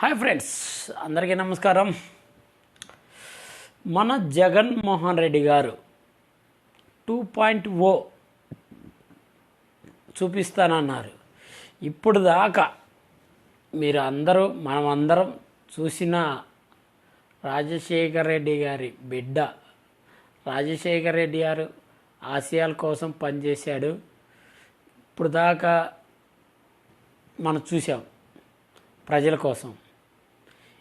Hi friends అందరికీ నమస్కారం. మన జగన్మోహన్ రెడ్డి గారు టూ పాయింట్ ఓ చూపిస్తానన్నారు. ఇప్పుడు దాకా మీరు అందరూ మనం అందరం చూసిన రాజశేఖర్ రెడ్డి గారి బిడ్డ రాజశేఖర్ రెడ్డి గారు ఆశయాల కోసం పనిచేశాడు. ఇప్పుడు దాకా మనం చూసాం ప్రజల కోసం.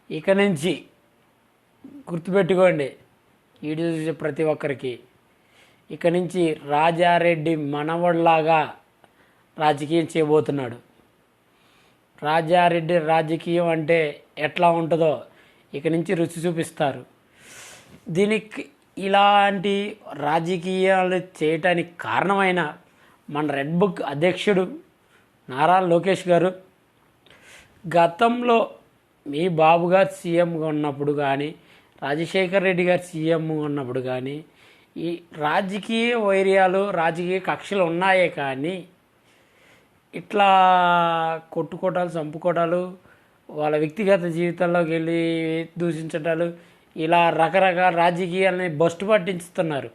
ఇక నుంచి గుర్తుపెట్టుకోండి వీడియో చూసే ప్రతి ఒక్కరికి ఇక నుంచి రాజారెడ్డి మనవడిలాగా రాజకీయం చేయబోతున్నాడు. రాజారెడ్డి రాజకీయం అంటే ఎట్లా ఉంటుందో ఇక నుంచి రుచి చూపిస్తారు. దీనికి ఇలాంటి రాజకీయాలు చేయటానికి కారణమైన మన రెడ్ బుక్ అధ్యక్షుడు నారా లోకేష్ గారు గతంలో మీ బాబు గారు సీఎంగా ఉన్నప్పుడు కానీ రాజశేఖర్ రెడ్డి గారు సీఎం ఉన్నప్పుడు కానీ ఈ రాజకీయ వైర్యాలు రాజకీయ కక్షలు ఉన్నాయే కానీ ఇట్లా కొట్టుకోటాలు చంపుకోటాలు వాళ్ళ వ్యక్తిగత జీవితంలోకి వెళ్ళి దూషించటాలు ఇలా రకరకాల రాజకీయాలని బస్టు పట్టించుతున్నారు.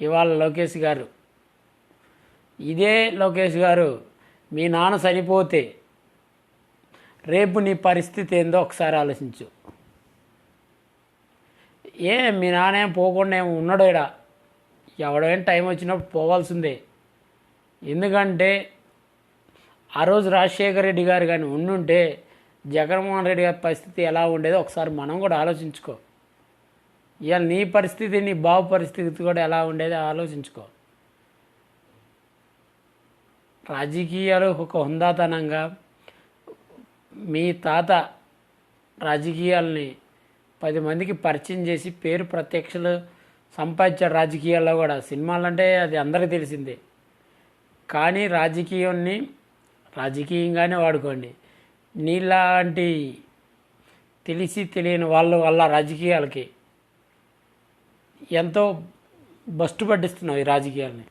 ఇవాళ లోకేష్ గారు. ఇదే లోకేష్ గారు మీ నాన్న చనిపోతే రేపు నీ పరిస్థితి ఏందో ఒకసారి ఆలోచించు. ఏ మీ నాన్న పోకుండా ఏమో ఉన్నాడు ఇక్కడ ఎవడైనా టైం వచ్చినప్పుడు పోవాల్సిందే. ఎందుకంటే ఆ రోజు రాజశేఖర రెడ్డి గారు కానీ ఉండుంటే జగన్మోహన్ రెడ్డి గారి పరిస్థితి ఎలా ఉండేదో ఒకసారి మనం కూడా ఆలోచించుకో. ఇవాళ నీ పరిస్థితి నీ బాబు పరిస్థితి కూడా ఎలా ఉండేదో ఆలోచించుకో. రాజకీయాలు ఒక హుందాతనంగా మీ తాత రాజకీయాల్ని పది మందికి పరిచయం చేసి పేరు ప్రత్యక్షలు సంపాదించాడు రాజకీయాల్లో కూడా సినిమాలు అంటే అది అందరికీ తెలిసిందే. కానీ రాజకీయాన్ని రాజకీయంగానే వాడుకోండి. నీలాంటి తెలిసి తెలియని వాళ్ళు వల్ల రాజకీయాలకి ఎంతో బస్టు పడ్డిస్తున్నావు ఈ రాజకీయాలని.